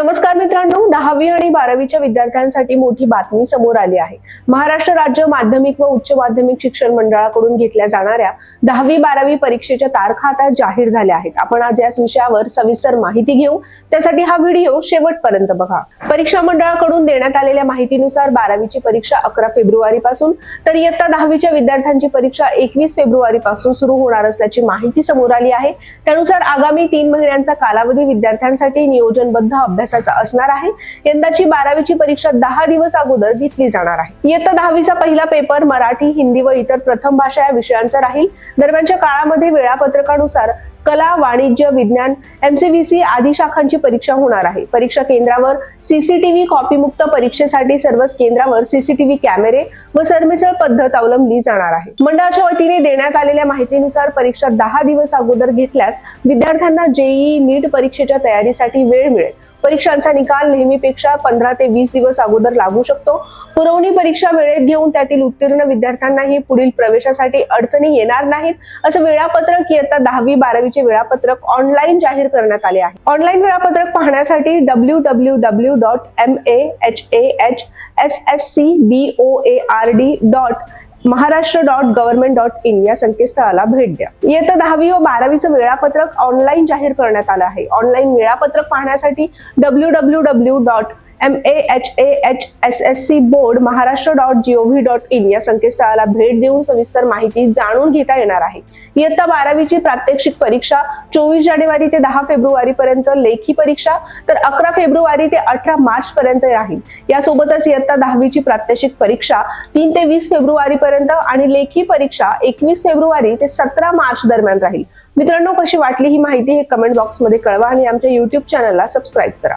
नमस्कार मित्रांनो दहावी आणि बारावीच्या विद्यार्थ्यांसाठी मोठी बातमी समोर आली आहे. महाराष्ट्र राज्य माध्यमिक व उच्च माध्यमिक शिक्षण मंडळाकडून घेतल्या जाणाऱ्या दहावी बारावी परीक्षेच्या तारखा आता जाहीर झाल्या आहेत. आपण आज याच विषयावर सविस्तर माहिती घेऊ. त्यासाठी हा व्हिडिओ शेवटपर्यंत बघा. परीक्षा मंडळाकडून देण्यात आलेल्या माहितीनुसार बारावीची परीक्षा अकरा फेब्रुवारी पासून तर इयत्ता दहावीच्या विद्यार्थ्यांची परीक्षा एकवीस फेब्रुवारी पासून सुरू होणार असल्याची माहिती समोर आली आहे. त्यानुसार आगामी तीन महिन्यांचा कालावधी विद्यार्थ्यांसाठी नियोजनबद्ध अभ्यास अभ्यासाचा असणार आहे. यंदाची बारावीची परीक्षा दहा दिवस अगोदर घेतली जाणार आहे. इयत्ता दहावीचा पहिला पेपर मराठी हिंदी व इतर प्रथम भाषा या विषयांचा राहील. दरम्यानच्या काळामध्ये वेळापत्रकानुसार कला वाणिज्य विज्ञान एमसीव्हीसी आदी शाखांची परीक्षा होणार आहे. परीक्षा केंद्रावर सीसीटीव्ही कॉपीमुक्त परीक्षेसाठी सर्वच केंद्रावर सीसीटीव्ही कॅमेरे व सरमिसळ पद्धत अवलंबली जाणार आहे. मंडळाच्या वतीने देण्यात आलेल्या माहितीनुसार परीक्षा दहा दिवस अगोदर घेतल्यास विद्यार्थ्यांना जेईई नीट परीक्षेच्या तयारीसाठी वेळ मिळेल. परीक्षांचा निकाल नेहमीपेक्षा पंधरा ते वीस दिवस अगोदर लागू शकतो. पुरवणी परीक्षा वेळेत घेऊन त्यातील उत्तीर्ण विद्यार्थ्यांनाही पुढील प्रवेशासाठी अडचणी येणार नाहीत असं वेळापत्रक इयत्ता दहावी बारावीचे वेळापत्रक ऑनलाईन जाहीर करण्यात आले आहे. ऑनलाईन वेळापत्रक पाहण्यासाठी W W W dot M A H A H S S C B O A R D dot Maharashtra dot government dot in या संकेतस्थळाला भेट द्या. इयत्ता दहावी व बारावीचं वेळापत्रक ऑनलाईन जाहीर करण्यात आलं आहे. ऑनलाईन वेळापत्रक पाहण्यासाठी W W W dot M A H A H S S C board Maharashtra dot G O V dot in या संकेतस्थळाला भेट देऊन सविस्तर माहिती जाणून घेता येणार आहे. इयत्ता बारावीची प्रात्यक्षिक परीक्षा चोवीस जानेवारी ते दहा फेब्रुवारी पर्यंत लेखी परीक्षा तर अकरा फेब्रुवारी ते अठरा मार्च पर्यंत राहील. यासोबतच इयत्ता दहावीची प्रात्यक्षिक परीक्षा तीन ते वीस फेब्रुवारी पर्यंत आणि लेखी परीक्षा एकवीस फेब्रुवारी ते सतरा मार्च दरम्यान राहील. मित्रांनो कशी वाटली ही माहिती हे कमेंट बॉक्समध्ये कळवा आणि आमच्या युट्यूब चॅनलला सबस्क्राईब करा.